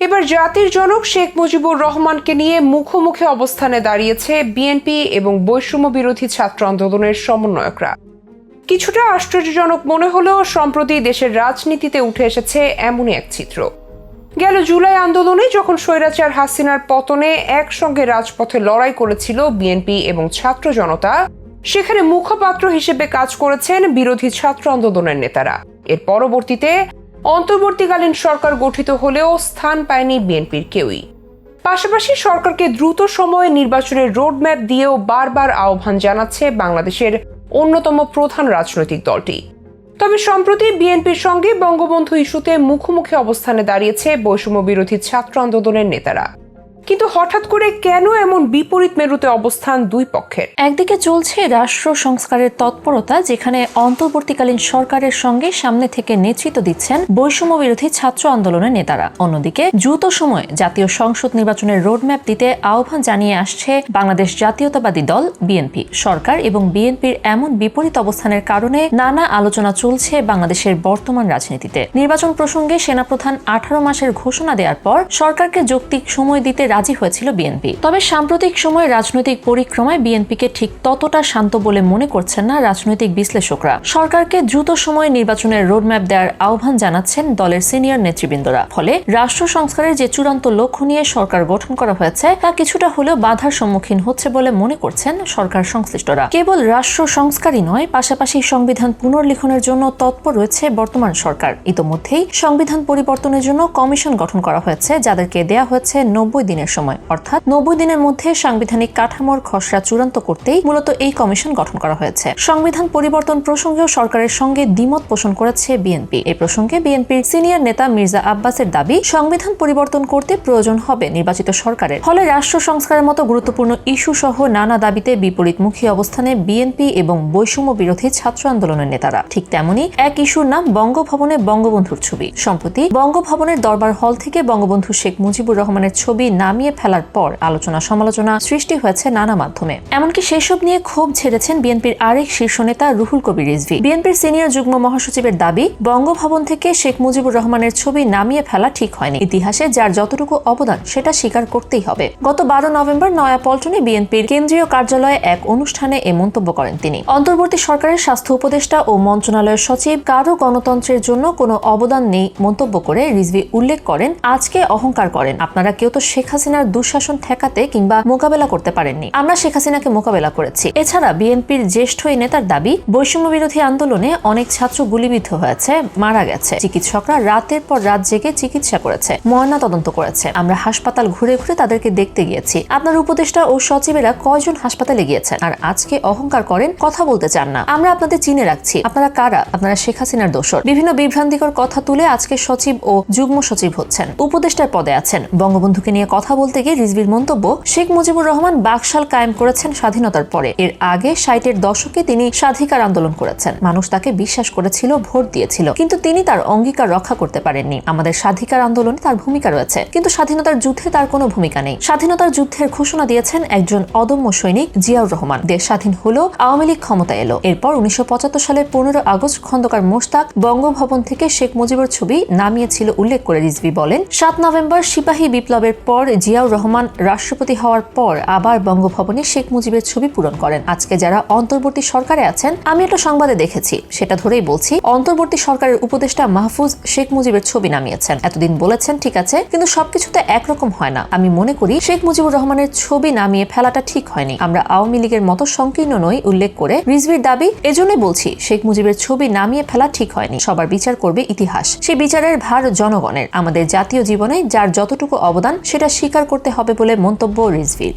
এবার জাতির জনক শেখ মুজিবুর রহমানকে নিয়ে মুখোমুখি অবস্থানে দাঁড়িয়েছে বিএনপি এবং বৈষম্য বিরোধী ছাত্র আন্দোলনের সমন্বয়করা। কিছুটা আশ্চর্যজনক মনে হলেও সম্প্রতি দেশের রাজনীতিতে উঠে এসেছে এমনই এক চিত্র। গেল জুলাই আন্দোলনে যখন স্বৈরাচার হাসিনার পতনে একসঙ্গে রাজপথে লড়াই করেছিল বিএনপি এবং ছাত্র জনতা, সেখানে মুখপাত্র হিসেবে কাজ করেছেন বিরোধী ছাত্র আন্দোলনের নেতারা। এর পরবর্তীতে অন্তর্বর্তীকালীন সরকার গঠিত হলেও স্থান পায়নি বিএনপির কেউই। পাশাপাশি সরকারকে দ্রুত সময়ে নির্বাচনের রোডম্যাপ দিয়েও বারবার আহ্বান জানাচ্ছে বাংলাদেশের অন্যতম প্রধান রাজনৈতিক দলটি। তবে সম্প্রতি বিএনপির সঙ্গে বঙ্গবন্ধু ইস্যুতে মুখোমুখি অবস্থানে দাঁড়িয়েছে বৈষম্য বিরোধী ছাত্র আন্দোলনের নেতারা। কিন্তু হঠাৎ করে কেন এমন বিপরীত মেরুতে অবস্থান দুই পক্ষের? একদিকে চলছে রাষ্ট্র সংস্কারের তৎপরতা, যেখানে অন্তর্বর্তীকালীন সরকারের সঙ্গে সামনে থেকে নেতৃত্ব দিচ্ছেন বৈষম্য বিরোধী ছাত্র আন্দোলনের নেতারা। অন্যদিকে, দ্রুত সময়ে জাতীয় সংসদ নির্বাচনের রোডম্যাপ দিতে আহ্বান জানিয়ে আসছে বাংলাদেশ জাতীয়তাবাদী দল, বিএনপি সরকার এবং বিএনপির এমন বিপরীত অবস্থানের কারণে নানা আলোচনা চলছে বাংলাদেশের বর্তমান রাজনীতিতে। নির্বাচন প্রসঙ্গে সেনাপ্রধান আঠারো মাসের ঘোষণা দেওয়ার পর সরকারকে যৌক্তিক সময় দিতে রাজি হয়েছিল বিএনপি তবে সাম্প্রতিক সময়ে রাজনৈতিক পরিক্রমায় বিএনপিকে ঠিক ততটা শান্ত বলে মনে করছেন না রাজনৈতিক বিশ্লেষকরা। সরকারকে দ্রুত সময়ে নির্বাচনের রোডম্যাপ দেওয়ার আহ্বান জানাচ্ছেন দলের সিনিয়র নেতৃবৃন্দরা। ফলে রাষ্ট্র সংস্কারের যে চূড়ান্ত লক্ষ্য নিয়ে সরকার গঠন করা হয়েছে, তা কিছুটা হলেও বাধার সম্মুখীন হচ্ছে বলে মনে করছেন সরকার সংশ্লিষ্টরা। কেবল রাষ্ট্র সংস্কারই নয়, পাশাপাশি সংবিধান পুনর্লিখনের জন্য তৎপর রয়েছে বর্তমান সরকার। ইতোমধ্যেই সংবিধান পরিবর্তনের জন্য কমিশন গঠন করা হয়েছে, যাদেরকে দেয়া হয়েছে নব্বই দিনের সময়। অর্থাৎ নব্বই দিনের মধ্যে সাংবিধানিক কাঠামোর খসড়া চূড়ান্ত করতেই মূলত এই কমিশন গঠন করা হয়েছে। সংবিধান পরিবর্তন প্রসঙ্গেও সরকারের সঙ্গে দ্বিমত পোষণ করেছে বিএনপি। এই প্রসঙ্গে বিএনপির সিনিয়র নেতা মির্জা আব্বাসের দাবি, সংবিধান পরিবর্তন করতে প্রয়োজন হবে নির্বাচিত সরকারের। ফলে রাষ্ট্র সংস্কারের মতো গুরুত্বপূর্ণ ইস্যু সহ নানা দাবিতে বিপরীতমুখী অবস্থানে বিএনপি এবং বৈষম্য বিরোধী ছাত্র আন্দোলনের নেতারা। ঠিক তেমনি এক ইস্যুর নাম বঙ্গভবনে বঙ্গবন্ধুর ছবি। সম্প্রতি বঙ্গভবনের দরবার হল থেকে বঙ্গবন্ধু শেখ মুজিবুর রহমানের ছবি নামিয়ে ফেলার পর আলোচনা সমালোচনা সৃষ্টি হয়েছে নানা মাধ্যমে। এমনকি সেসব নিয়ে ক্ষোভ ছেড়েছেন বিএনপির আরেক শীর্ষ নেতা রুহুল কবির রিজভি। বিএনপির সিনিয়র যুগ্ম মহাসচিবের দাবি, বঙ্গভবন থেকে শেখ মুজিবুর রহমানের ছবি নামিয়ে ফেলা ঠিক হয়নি। ইতিহাসে যার যতটুকু অবদান, সেটা স্বীকার করতেই হবে। গত বারো নভেম্বর নয়া পল্টনে বিএনপির কেন্দ্রীয় কার্যালয়ে এক অনুষ্ঠানে এ মন্তব্য করেন তিনি। অন্তর্বর্তী সরকারের স্বাস্থ্য উপদেষ্টা ও মন্ত্রণালয়ের সচিব কারও গণতন্ত্রের জন্য কোনো অবদান নেই মন্তব্য করে রিজভি উল্লেখ করেন, আজকে অহংকার করেন। আপনারা কেউ তো শেখ হাসিনার দুঃশাসন ঠেকাতে কিংবা মোকাবেলা করতে পারেননি। আমরা শেখ হাসিনাকে মোকাবেলা করেছি। এছাড়া বিএনপির জ্যেষ্ঠ এই নেতার দাবি বৈষম্য বিরোধী আন্দোলনে অনেক ছাত্র গুলিবিদ্ধ হয়েছে, মারা গেছে। চিকিৎসকরা রাতের পর রাত জেগে চিকিৎসা করেছে, ময়না তদন্ত করেছে। আমরা হাসপাতাল ঘুরে ঘুরে তাদেরকে দেখতে গিয়েছি। আপনার উপদেষ্টা ও সচিবেরা কয়জন হাসপাতালে গিয়েছেন? আর আজকে অহংকার করেন, কথা বলতে চান না। আমরা আপনাদের চিনে রাখছি, আপনারা কারা? আপনারা শেখ হাসিনার দোষর। বিভিন্ন বিভ্রান্তিকর কথা তুলে আজকে সচিব ও যুগ্ম সচিব হচ্ছেন। উপদেষ্টার পদে আছেন। বঙ্গবন্ধুকে নিয়ে কথা বলতে গিয়ে রিজভির মন্তব্য, শেখ মুজিবুর রহমান বাকশাল কায়েম করেছেন স্বাধীনতার পরে। এর আগে ষাটের দশকে তিনি স্বাধিকার আন্দোলন করেছেন। মানুষ তাকে বিশ্বাস করেছিল, ভোট দিয়েছিল। কিন্তু তিনি তার অঙ্গীকার রক্ষা করতে পারেননি। আমাদের স্বাধিকার আন্দোলনে তার ভূমিকা রয়েছে। কিন্তু স্বাধীনতার যুদ্ধে তার কোনো ভূমিকা নেই। স্বাধীনতার যুদ্ধের ঘোষণা দিয়েছেন একজন অদম্য সৈনিক জিয়াউর রহমান। দেশ স্বাধীন হলো, আওয়ামী লীগ ক্ষমতা এলো। এরপর উনিশশো সালের পনেরো আগস্ট খন্দকার মোশতাক বঙ্গভবন থেকে শেখ মুজিবুর ছবি নামিয়েছিল, উল্লেখ করে রিজভি বলেন, সাত নভেম্বর সিপাহী বিপ্লবের পর জিয়াউর রহমান রাষ্ট্রপতি হওয়ার পর আবার বঙ্গভবনে শেখ মুজিবের ছবি পূরণ করেন। আজকে যারা অন্তর্বর্তী সরকারে আছেন, আমি একটা সংবাদে দেখেছি। সেটা ধরেই বলছি, অন্তর্বর্তী সরকারের উপদেষ্টা মাহফুজ শেখ মুজিবের ছবি নামিয়েছেন। এতদিন বলেছেন, ঠিক আছে, কিন্তু সবকিছুতে একরকম হয় না। আমি মনে করি, শেখ মুজিবুর রহমানের ছবি নামিয়ে ফেলাটা ঠিক হয়নি। আমরা আওয়ামী লীগের মতো সংকীর্ণ নই, উল্লেখ করে রিজভির দাবি, এজন্যই বলছি, শেখ মুজিবের ছবি নামিয়ে ফেলা ঠিক হয়নি। সবার বিচার করবে ইতিহাস। সেই বিচারের ভার জনগণের। আমাদের জাতীয় জীবনে যার যতটুকু অবদান, সেটা স্বীকার করতে হবে বলে মন্তব্য রিজভির।